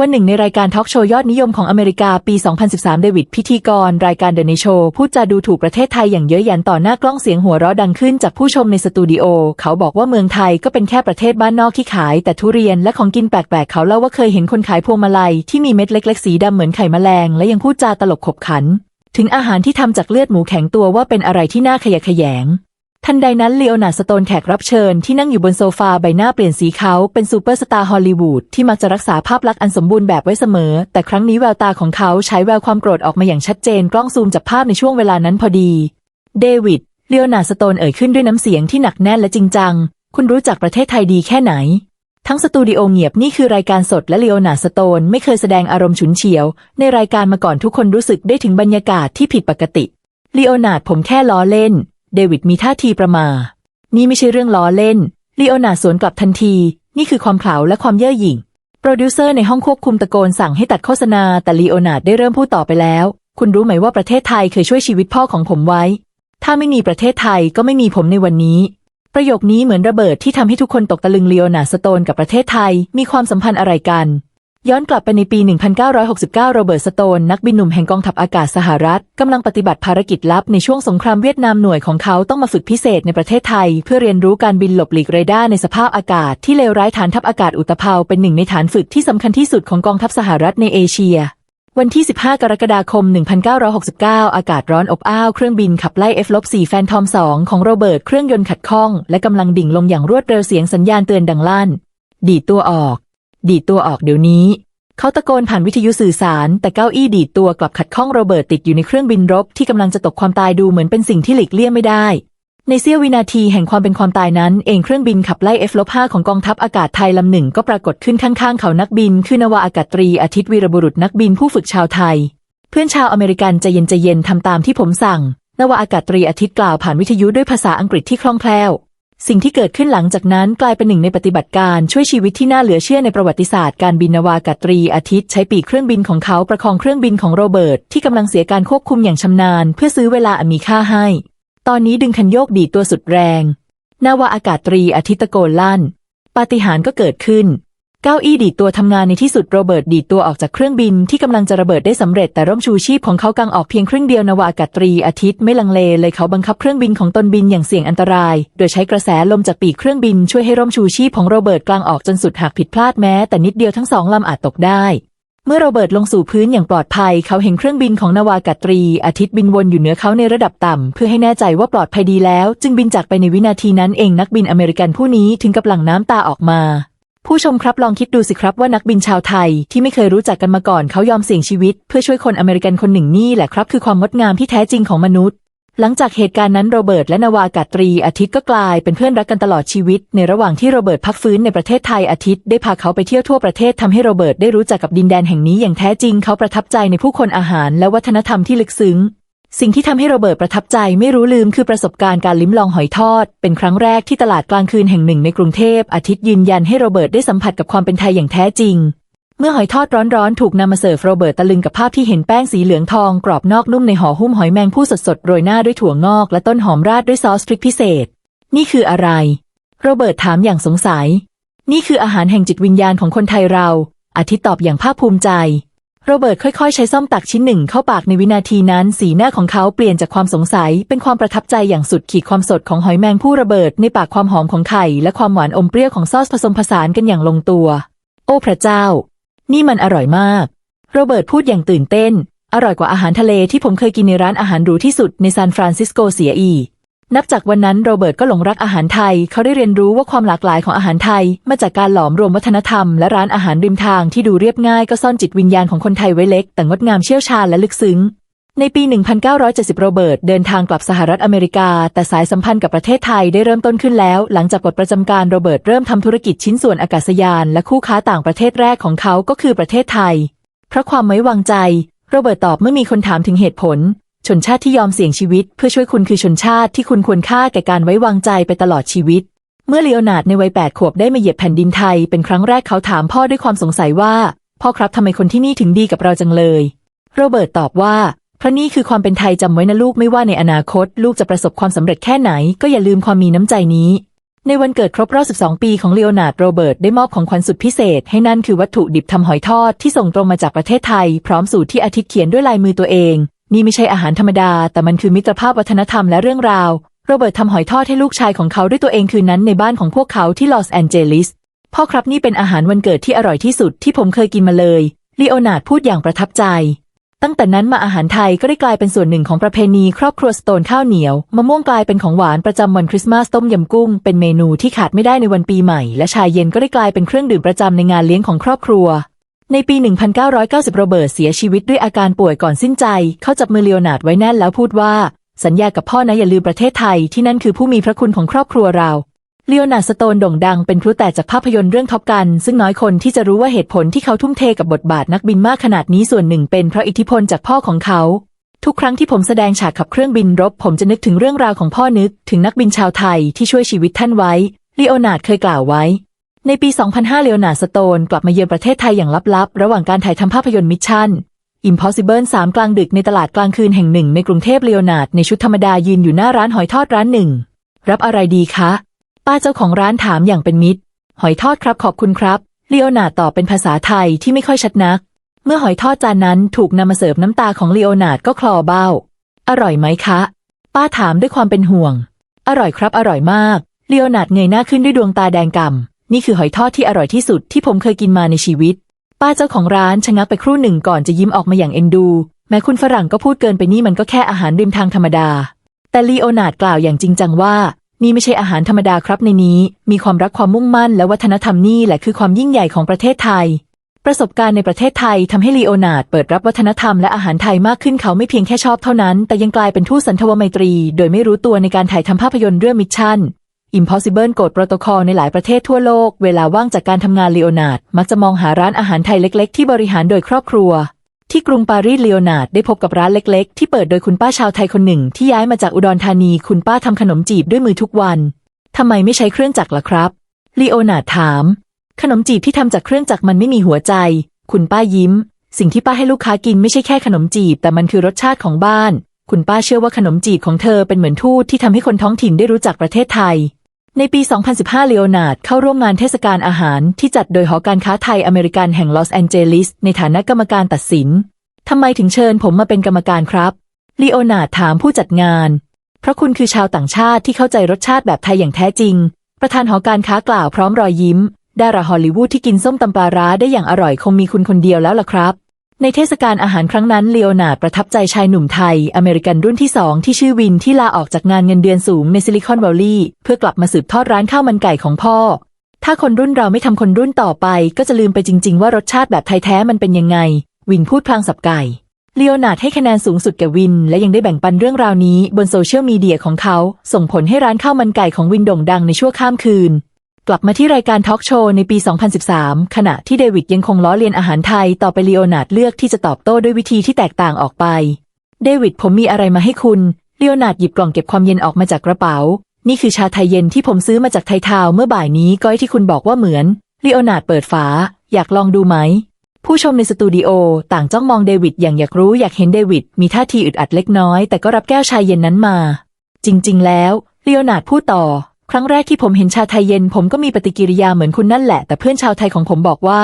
วันหนึ่งในรายการทอล์กโชว์ยอดนิยมของอเมริกาปี 2013 เดวิดพิธีกร รายการเดอะ n นโชพูดจาดูถูกประเทศไทยอย่างเย้ยหยันต่อหน้ากล้องเสียงหัวเราะดังขึ้นจากผู้ชมในสตูดิโอ เขาบอกว่าเมืองไทยก็เป็นแค่ประเทศบ้านนอกที่ขาย แต่ทุเรียนและของกินแปลกๆ เขาเล่าว่าเคยเห็นคนขายพวงมาลัยที่มีเม็ดเล็กๆ สีดำเหมือนไข่แมลง และยังพูดจาตลกขบขัน ถึงอาหารที่ทำจากเลือดหมูแข็งตัวว่าเป็นอะไรที่น่าขยะแขยง ทันใดนั้นเลโอนาร์ดสโตนแขกรับเชิญที่นั่งอยู่บนโซฟาใบหน้าเปลี่ยนสีเขาเป็นซูเปอร์สตาร์ฮอลลีวูดที่มักจะรักษาภาพลักษณ์อันสมบูรณ์แบบไว้เสมอ แต่ครั้งนี้แววตาของเขาใช้แววความโกรธออกมาอย่างชัดเจนกล้องซูมจับภาพในช่วงเวลานั้นพอดี เดวิดเลโอนาร์ดสโตนเอ่ยขึ้นด้วยน้ำเสียงที่หนักแน่นและจริงจัง คุณรู้จักประเทศไทยดีแค่ไหน ทั้งสตูดิโอเงียบนี่คือรายการสดและเลโอนาร์ดสโตนไม่เคยแสดงอารมณ์ฉุนเฉียว ในรายการมาก่อนทุกคนรู้สึกได้ถึงบรรยากาศที่ผิดปกติเลโอนาร์ดผมแค่ล้อเล่น เดวิดมีท่าทีประมา นี่ไม่ใช่เรื่องล้อเล่นลีโอนาสวนกลับทันที นี่คือความเขลาและความเย่อหยิ่ง โปรดิวเซอร์ในห้องควบคุมตะโกนสั่งให้ตัดโฆษณา แต่ลีโอนาดได้เริ่มพูดต่อไปแล้ว คุณรู้ไหมว่าประเทศไทยเคยช่วยชีวิตพ่อของผมไว้ ถ้าไม่มีประเทศไทยก็ไม่มีผมในวันนี้ ประโยคนี้เหมือนระเบิดที่ทำให้ทุกคนตกตะลึงลีโอนาสโตนกับประเทศไทยมีความสัมพันธ์อะไรกัน ย้อนกลับไปในปี 1969 โรเบิร์ต สโตน นักบินหนุ่มแห่งกองทัพอากาศสหรัฐ กำลังปฏิบัติภารกิจลับในช่วงสงครามเวียดนามหน่วยของเขาต้องมาฝึกพิเศษในประเทศไทย เพื่อเรียนรู้การบินหลบหลีกเรดาร์ในสภาพอากาศที่เลวร้ายฐานทัพอากาศอุตภาวเป็นหนึ่งในฐานฝึกที่สำคัญที่สุดของกองทัพสหรัฐในเอเชียวันที่ 15 กรกฎาคม 1969 อากาศร้อนอบอ้าว เครื่องบินขับไล่ F-4 แฟนทอม 2 ของโรเบิร์ต เครื่องยนต์ขัดข้อง และกำลังดิ่งลงอย่างรวดเร็วเสียงสัญญาณเตือนดังลั่น ดีดตัวออก ดีดตัวออกเดี๋ยวนี้ เขาตะโกนผ่านวิทยุสื่อสาร แต่เก้าอี้ดีดตัวกลับขัดข้องโรเบิร์ตติดอยู่ในเครื่องบินรบที่กำลังจะตกความตายดูเหมือนเป็นสิ่งที่หลีกเลี่ยงไม่ได้ในเสี้ยววินาทีแห่งความเป็นความตายนั้น เองเครื่องบินขับไล่ F-5 ของกองทัพอากาศไทยลำหนึ่งก็ปรากฏขึ้นข้างๆ เขานักบิน คือนาวาอากาศตรีอาทิตย์วีรบุรุษนักบินผู้ฝึกชาวไทย เพื่อนชาวอเมริกันใจเย็นใจเย็นทำตามที่ผมสั่ง นาวาอากาศตรีอาทิตย์กล่าวผ่านวิทยุด้วยภาษาอังกฤษที่คล่องแคล่ว สิ่งที่เกิดขึ้นหลังจากนั้นกลายเป็นหนึ่งในปฏิบัติการช่วยชีวิตที่น่าเหลือเชื่อในประวัติศาสตร์การบินนาวากาตรีอาทิตย์ใช้ปีกเครื่องบินของเขาประคองเครื่องบินของโรเบิร์ตที่กำลังเสียการควบคุมอย่างชำนาญ เพื่อซื้อเวลาอันมีค่าให้ ตอนนี้ดึงคันโยกดีตัวสุดแรง นาวาอากาศตรีอาทิตย์ตะโกนลั่น ปาฏิหาริย์ก็เกิดขึ้น เก้าอี้ดีดตัวทำงานในที่สุดโรเบิร์ตดีดตัวออกจากเครื่องบินที่กำลังจะระเบิดได้สำเร็จแต่ร่มชูชีพของเขากางออกเพียงครึ่งเดียวนาวาอากาศตรีอาทิตย์ไม่ลังเลเลยเขาบังคับเครื่องบินของตนบินอย่างเสี่ยงอันตราย โดยใช้กระแสลมจากปีกเครื่องบินช่วยให้ร่มชูชีพของโรเบิร์ตกลางออกจนสุดหากผิดพลาดแม้แต่นิดเดียวทั้งสองลำอาจตกได้เมื่อโรเบิร์ตลงสู่พื้นอย่างปลอดภัย เขาเห็นเครื่องบินของนาวากาตรี อาทิตย์บินวนอยู่เหนือเขาในระดับต่ำ เพื่อให้แน่ใจว่าปลอดภัยดีแล้ว จึงบินจากไปในวินาทีนั้นเองนักบินอเมริกันผู้นี้ถึงกับหลั่งน้ำตาออกมา ผู้ชมครับลองคิดดูสิครับว่านักบินชาวไทยที่ไม่เคยรู้จักกันมาก่อนเขายอมเสี่ยงชีวิต เพื่อช่วยคนอเมริกันคนหนึ่งนี่แหละครับคือความงดงามที่แท้จริงของมนุษย์ หลังจากเหตุการณ์นั้นโรเบิร์ตและนาวากาตรีอาทิตย์ก็กลายเป็นเพื่อนรักกันตลอดชีวิต ในระหว่างที่โรเบิร์ตพักฟื้นในประเทศไทยอาทิตย์ได้พาเขาไปเที่ยวทั่วประเทศทำให้โรเบิร์ตได้รู้จักกับดินแดนแห่งนี้อย่างแท้จริงเขาประทับใจในผู้คนอาหารและวัฒนธรรมที่ลึกซึ้ง สิ่งที่ทำให้โรเบิร์ตประทับใจไม่รู้ลืมคือประสบการณ์การลิ้มลองหอยทอด เป็นครั้งแรกที่ตลาดกลางคืนแห่งหนึ่งในกรุงเทพอาทิตย์ยืนยันให้โรเบิร์ตได้สัมผัสกับความเป็นไทยอย่างแท้จริง เมื่อหอยทอดร้อนๆ ถูกนำมาเสิร์ฟโรเบิร์ตตะลึงกับภาพที่เห็นแป้งสีเหลืองทองกรอบนอกนุ่มในห่อหุ้มหอยแมงผู้สดๆโรยหน้าด้วยถั่วงอกและต้นหอมราดด้วยซอสพริกพิเศษ นี่คืออะไร โรเบิร์ตถามอย่างสงสัย นี่คืออาหารแห่งจิตวิญญาณของคนไทยเราอาทิตย์ตอบอย่างภาคภูมิใจ โรเบิร์ตค่อยๆ ใช้ซ่อมตักชิ้นหนึ่งเข้าปากในวินาทีนั้น สีหน้าของเขาเปลี่ยนจากความสงสัย เป็นความประทับใจอย่างสุดขีดความสดของหอยแมงผู้ระเบิดในปากความหอมของไข่ และความหวานอมเปรี้ยวของซอสผสมผสานกันอย่างลงตัว โอ้พระเจ้า นี่มันอร่อยมาก โรเบิร์ตพูดอย่างตื่นเต้น อร่อยกว่าอาหารทะเลที่ผมเคยกินในร้านอาหารหรูที่สุดในซานฟรานซิสโกเสียอีก นับจากวันนั้นโรเบิร์ตก็หลงรักอาหารไทย เขาได้เรียนรู้ว่าความหลากหลายของอาหารไทย มาจากการหลอมรวมวัฒนธรรมและร้านอาหารริมทางที่ดูเรียบง่ายก็ซ่อนจิตวิญญาณของคนไทยไว้เล็ก แต่งดงามเชี่ยวชาญและลึกซึ้ง ในปี 1970 โรเบิร์ตเดินทางกลับสหรัฐอเมริกา แต่สายสัมพันธ์กับประเทศไทยได้เริ่มต้นขึ้นแล้ว หลังจากปลดประจำการโรเบิร์ตเริ่มทำธุรกิจชิ้นส่วนอากาศยาน และคู่ค้าต่างประเทศแรกของเขาก็คือประเทศไทย เพราะความไว้วางใจ โรเบิร์ตตอบเมื่อมีคนถามถึงเหตุผล ชนชาติที่ยอมเสี่ยงชีวิต เพื่อช่วยคุณคือชนชาติที่คุณควรค่าแก่การไว้วางใจไปตลอดชีวิต เมื่อเลโอนาร์ดในวัยแปดขวบได้มาเหยียบแผ่นดินไทย เป็นครั้งแรกเขาถามพ่อด้วยความสงสัยว่า พ่อครับทำไมคนที่นี่ถึงดีกับเราจังเลย โรเบิร์ตตอบว่าเพราะนี่คือความเป็นไทยจำไว้นะลูกไม่ว่าในอนาคต ลูกจะประสบความสำเร็จแค่ไหน ก็อย่าลืมความมีน้ำใจนี้ ในวันเกิดครบรอบ 12 ปีของเลโอนาร์ดโรเบิร์ตได้มอบของขวัญสุดพิเศษ ให้นั่นคือวัตถุดิบทำหอยทอดที่ส่งตรงมาจากประเทศไทย พร้อมสูตรที่อาทิตย์เขียนด้วยลายมือตัวเอง นี่ไม่ใช่อาหารธรรมดา แต่มันคือมิตรภาพวัฒนธรรมและเรื่องราว โรเบิร์ตทำหอยทอดให้ลูกชายของเขาด้วยตัวเองคืนนั้นในบ้านของพวกเขาที่ลอสแอนเจลิส พ่อครับนี่เป็นอาหารวันเกิดที่อร่อยที่สุดที่ผมเคยกินมาเลยลีโอนาร์ดพูดอย่างประทับใจ ตั้งแต่นั้นมาอาหารไทยก็ได้กลายเป็นส่วนหนึ่งของประเพณี ครอบครัวสโตนข้าวเหนียวมะม่วงกลายเป็นของหวานประจำวันคริสต์มาสต้มยำกุ้ง เป็นเมนูที่ขาดไม่ได้ในวันปีใหม่ และชายเย็นก็ได้กลายเป็นเครื่องดื่มประจำในงานเลี้ยงของครอบครัว ในปี 1990 โรเบิร์ตเสียชีวิตด้วยอาการป่วยก่อนสิ้นใจ เขาจับมือเลโอนาร์ดไว้แน่นแล้วพูดว่า สัญญากับพ่อนะอย่าลืมประเทศไทยที่นั่นคือผู้มีพระคุณของครอบครัวเราเลโอนาร์ดสโตนโด่งดังเป็นพลุแตกจากภาพยนตร์เรื่องท็อปกัน ซึ่งน้อยคนที่จะรู้ว่าเหตุผลที่เขาทุ่มเทกับบทบาทนักบินมากขนาดนี้ส่วนหนึ่งเป็นเพราะอิทธิพลจากพ่อของเขา ทุกครั้งที่ผมแสดงฉากขับเครื่องบินรบ ผมจะนึกถึงเรื่องราวของพ่อนึก ถึงนักบินชาวไทยที่ช่วยชีวิตท่านไว้เลโอนาร์ดเคยกล่าวไว้ ในปี 2005 เลโอนาร์ดสโตนกลับมาเยือนประเทศไทยอย่างลับๆ ระหว่างการถ่ายทำภาพยนตร์มิชชั่น Impossible 3 กลางดึกในตลาดกลางคืนแห่งหนึ่งในกรุงเทพเลโอนาร์ดในชุดธรรมดายืนอยู่หน้าร้านหอยทอดร้านหนึ่ง รับอะไรดีคะ ป้าเจ้าของร้านถามอย่างเป็นมิตร หอยทอดครับขอบคุณครับเลโอนาร์ดตอบเป็นภาษาไทยที่ไม่ค่อยชัดนัก เมื่อหอยทอดจานนั้นถูกนำมาเสิร์ฟน้ำตาของเลโอนาร์ดก็คลอเบ้า อร่อยไหมคะ ป้าถามด้วยความเป็นห่วง อร่อยครับอร่อยมากเลโอนาร์ดเงยหน้าขึ้นด้วยดวงตาแดงก่ำ นี่คือหอยทอดที่อร่อยที่สุดที่ผมเคยกินมาในชีวิต ป้าเจ้าของร้านชะงักไปครู่หนึ่งก่อนจะยิ้มออกมาอย่างเอ็นดู แม้คุณฝรั่งก็พูดเกินไปนี่มันก็แค่อาหารริมทางธรรมดา แต่ลีโอนาร์ดกล่าวอย่างจริงจังว่า นี่ไม่ใช่อาหารธรรมดาครับในนี้ มีความรักความมุ่งมั่นและวัฒนธรรมนี่แหละคือความยิ่งใหญ่ของประเทศไทย ประสบการณ์ในประเทศไทยทำให้ลีโอนาร์ดเปิดรับวัฒนธรรมและอาหารไทยมากขึ้นเขาไม่เพียงแค่ชอบเท่านั้น แต่ยังกลายเป็นทูตสันทวไมตรี โดยไม่รู้ตัวในการถ่ายทำภาพยนตร์เรื่องมิชชั่น Impossible กฎโปรโตคอลในหลายประเทศทั่วโลก เวลาว่างจากการทำงานลีโอนาร์ดมักจะมองหาร้านอาหารไทยเล็ก ๆ ที่บริหารโดยครอบครัว ที่กรุงปารีสลีโอนาร์ดได้พบกับร้านเล็ก ๆ ที่เปิดโดยคุณป้าชาวไทยคนหนึ่ง ที่ย้ายมาจากอุดรธานีคุณป้าทำขนมจีบด้วยมือทุกวันทำไมไม่ใช้เครื่องจักรล่ะครับลีโอนาร์ดถาม ขนมจีบที่ทำจากเครื่องจักรมันไม่มีหัวใจ คุณป้ายิ้ม สิ่งที่ป้าให้ลูกค้ากินไม่ใช่แค่ขนมจีบ แต่มันคือรสชาติของบ้าน คุณป้าเชื่อว่าขนมจีบของเธอเป็นเหมือนทูตที่ทำให้คนท้องถิ่นได้รู้จักประเทศไทย ในปี 2015 เลโอนาร์ดเข้าร่วมงานเทศกาลอาหารที่จัดโดยหอการค้าไทยอเมริกันแห่งลอสแอนเจลิสในฐานะกรรมการตัดสิน ทำไมถึงเชิญผมมาเป็นกรรมการครับลีโอนาร์ดถามผู้จัดงาน เพราะคุณคือชาวต่างชาติที่เข้าใจรสชาติแบบไทยอย่างแท้จริง ประธานหอการค้ากล่าวพร้อมรอยยิ้ม ดาราฮอลลีวูดที่กินส้มตำปลาร้าได้อย่างอร่อยคงมีคุณคนเดียวแล้วล่ะครับ ในเทศกาลอาหารครั้งนั้นเลโอนาร์ดประทับใจชายหนุ่มไทย อเมริกันรุ่นที่สองที่ชื่อวินที่ลาออกจากงานเงินเดือนสูงในซิลิคอนวัลลีย์เพื่อกลับมาสืบทอดร้านข้าวมันไก่ของพ่อ ถ้าคนรุ่นเราไม่ทำคนรุ่นต่อไป ก็จะลืมไปจริง ๆ ว่ารสชาติแบบไทยแท้มันเป็นยังไง วินพูดพลางสับไก่เลโอนาร์ดให้คะแนนสูงสุดแก่วิน และยังได้แบ่งปันเรื่องราวนี้บนโซเชียลมีเดียของเขา ส่งผลให้ร้านข้าวมันไก่ของวินโด่งดังในชั่วข้ามคืน กลับมาที่รายการทอล์กโชว์ในปี 2013 ขณะที่เดวิดยังคงล้อเลียนอาหารไทย ต่อไปลีโอนาร์ดเลือกที่จะตอบโต้ด้วยวิธีที่แตกต่างออกไป เดวิดผมมีอะไรมาให้คุณลีโอนาร์ดหยิบกล่องเก็บความเย็นออกมาจากกระเป๋า นี่คือชาไทยเย็นที่ผมซื้อมาจากไทยทาวเมื่อบ่ายนี้ก้อยที่คุณบอกว่าเหมือนลีโอนาร์ดเปิดฝา อยากลองดูไหม ผู้ชมในสตูดิโอต่างจ้องมองเดวิดอย่างอยากรู้อยากเห็นเดวิดมีท่าทีอึดอัดเล็กน้อย แต่ก็รับแก้วชายเย็นนั้นมา จริง ๆ แล้วลีโอนาร์ดพูดต่อ ครั้งแรกที่ผมเห็นชาไทยเย็น ผมก็มีปฏิกิริยาเหมือนคุณนั่นแหละ แต่เพื่อนชาวไทยของผมบอกว่า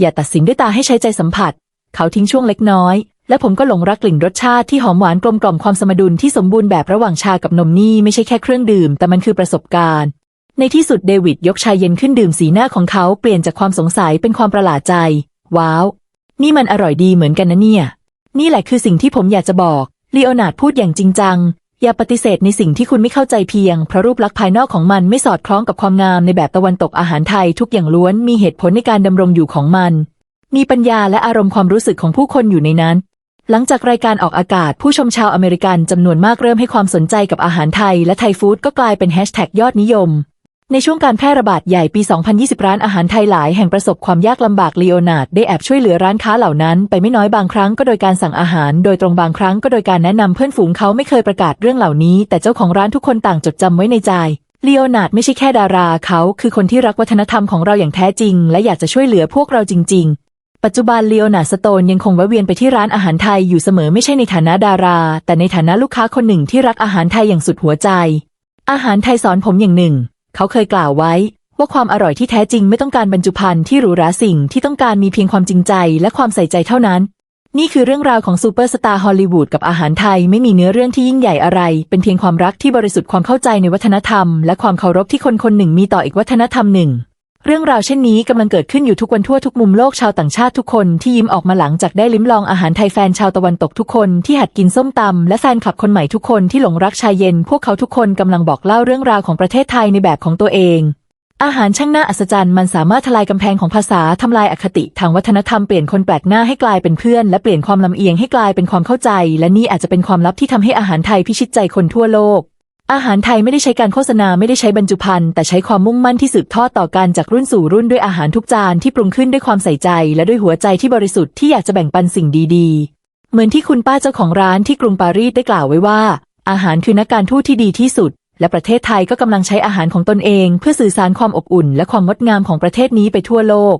อย่าตัดสินด้วยตาให้ใช้ใจสัมผัส เขาทิ้งช่วงเล็กน้อย และผมก็หลงรักกลิ่นรสชาติที่หอมหวานกลมกล่อมความสมดุลที่สมบูรณ์แบบระหว่างชากับนมนี่ไม่ใช่แค่เครื่องดื่ม แต่มันคือประสบการณ์ ในที่สุดเดวิดยกชาเย็นขึ้นดื่มสีหน้าของเขาเปลี่ยนจากความสงสัยเป็นความประหลาดใจ ว้าว นี่มันอร่อยดีเหมือนกันนะเนี่ย นี่แหละคือสิ่งที่ผมอยากจะบอกลีโอนาร์ดพูดอย่างจริงจัง อย่าปฏิเสธในสิ่งที่คุณไม่เข้าใจเพียง เพราะรูปลักษณ์ภายนอกของมันไม่สอดคล้องกับความงามในแบบตะวันตกอาหารไทยทุกอย่างล้วนมีเหตุผลในการดำรงอยู่ของมัน มีปัญญาและอารมณ์ความรู้สึกของผู้คนอยู่ในนั้น หลังจากรายการออกอากาศผู้ชมชาวอเมริกันจำนวนมากเริ่มให้ความสนใจกับอาหารไทยและไทยฟู้ดก็กลายเป็นแฮชแท็กยอดนิยม ในช่วงการแพร่ระบาดใหญ่ปี 2020 ร้านอาหารไทยหลายแห่งประสบความยากลำบากลีโอนาร์ดได้แอบช่วยเหลือร้านค้าเหล่านั้นไปไม่น้อยบางครั้งก็โดยการสั่งอาหาร โดยตรงบางครั้งก็โดยการแนะนำเพื่อนฝูงเขาไม่เคยประกาศเรื่องเหล่านี้ แต่เจ้าของร้านทุกคนต่างจดจำไว้ในใจลีโอนาร์ดไม่ใช่แค่ดาราเขาคือคนที่รักวัฒนธรรมของเราอย่างแท้จริง และอยากจะช่วยเหลือพวกเราจริง ๆปัจจุบันลีโอนาร์ดสโตนยังคงแวะเวียนไปที่ร้านอาหารไทยอยู่เสมอไม่ใช่ในฐานะดารา แต่ในฐานะลูกค้าคนหนึ่งที่รักอาหารไทยอย่างสุดหัวใจ อาหารไทยสอนผมอย่างหนึ่ง เขาเคยกล่าวไว้ ว่าความอร่อยที่แท้จริงไม่ต้องการบรรจุภัณฑ์ที่หรูหราสิ่งที่ต้องการมีเพียงความจริงใจและความใส่ใจเท่านั้น นี่คือเรื่องราวของซูเปอร์สตาร์ฮอลลีวูดกับอาหารไทยไม่มีเนื้อเรื่องที่ยิ่งใหญ่อะไร เป็นเพียงความรักที่บริสุทธิ์ความเข้าใจในวัฒนธรรม และความเคารพที่คนคนหนึ่งมีต่ออีกวัฒนธรรมหนึ่ง เรื่องราวเช่นนี้กำลังเกิดขึ้นอยู่ทุกวันทั่วทุกมุมโลกชาวต่างชาติทุกคนที่ยิ้มออกมาหลังจากได้ลิ้มลองอาหารไทยแฟนชาวตะวันตกทุกคนที่หัดกินส้มตำและแฟนคลับคนใหม่ทุกคนที่หลงรักชายเย็น พวกเขาทุกคนกำลังบอกเล่าเรื่องราวของประเทศไทยในแบบของตัวเอง อาหารช่างน่าอัศจรรย์มันสามารถทลายกำแพงของภาษาทำลายอคติทางวัฒนธรรมเปลี่ยนคนแปลกหน้าให้กลายเป็นเพื่อน และเปลี่ยนความลำเอียงให้กลายเป็นความเข้าใจ และนี่อาจจะเป็นความลับที่ทำให้อาหารไทยพิชิตใจคนทั่วโลก อาหารไทยไม่ได้ใช้การโฆษณาไม่ได้ใช้บรรจุภัณฑ์แต่ใช้ความมุ่งมั่นที่สืบทอดต่อกันจากรุ่นสู่รุ่นด้วยอาหารทุกจานที่ปรุงขึ้นด้วยความใส่ใจ และด้วยหัวใจที่บริสุทธิ์ที่อยากจะแบ่งปันสิ่งดีๆ เหมือนที่คุณป้าเจ้าของร้านที่กรุงปารีสได้กล่าวไว้ว่า อาหารคือนักการทูตที่ดีที่สุด และประเทศไทยก็กำลังใช้อาหารของตนเอง เพื่อสื่อสารความอบอุ่น และความงดงามของประเทศนี้ไปทั่วโลก